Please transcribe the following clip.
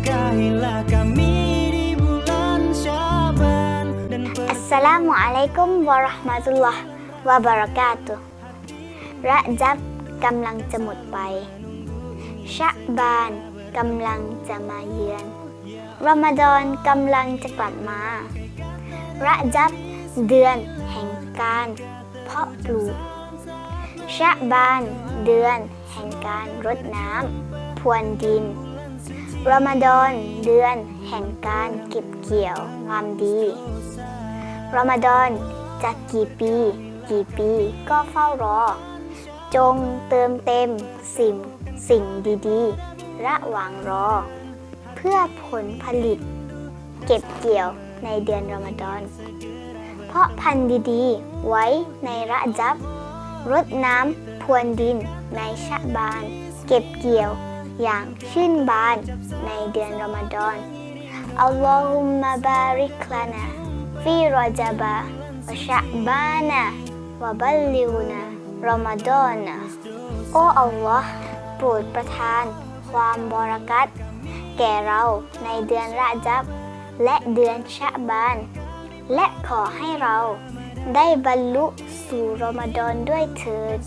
Berkahilah kami di bulan Syaban dan อัสสลามุอะลัยกุมวะเระห์มะตุลลอฮ์วะบะเราะกาตุฮ์ระจับกำลังจะหมดไป ชะบานกำลังจะมาเยือน รอมฎอนกำลังจะกลับมา ระจับเดือนแห่งการเพาะปลูก ชะบานเดือนแห่งการรดน้ำพรวนดิน รอมฎอนเดือนแห่งการเก็บเกี่ยวงามดีรอมฎอนจะกี่ปี กี่ปีก็เฝ้ารอ จงเติมเต็มสิ่งสิ่งดีๆ ระหว่างรอ เพื่อผลผลิต เก็บเกี่ยวในเดือนรอมฎอน เพราะพันธุ์ดีๆ ไว้ในระจับรดน้ำพรวนดินในชะบาน เก็บเกี่ยว อย่างชื่นบานในเดือนรอมฎอนอัลลอฮุมมะบาริกลานาฟีรอจับะวะชะบานะวะบัลลิวนารอมฎอนนะโอ้อัลลอฮ์โปรดประทาน ความบารักัตแก่เราในเดือนระจับ และเดือนชะบาน และขอให้เราได้บรรลุสู่รอมฎอนด้วยเถิด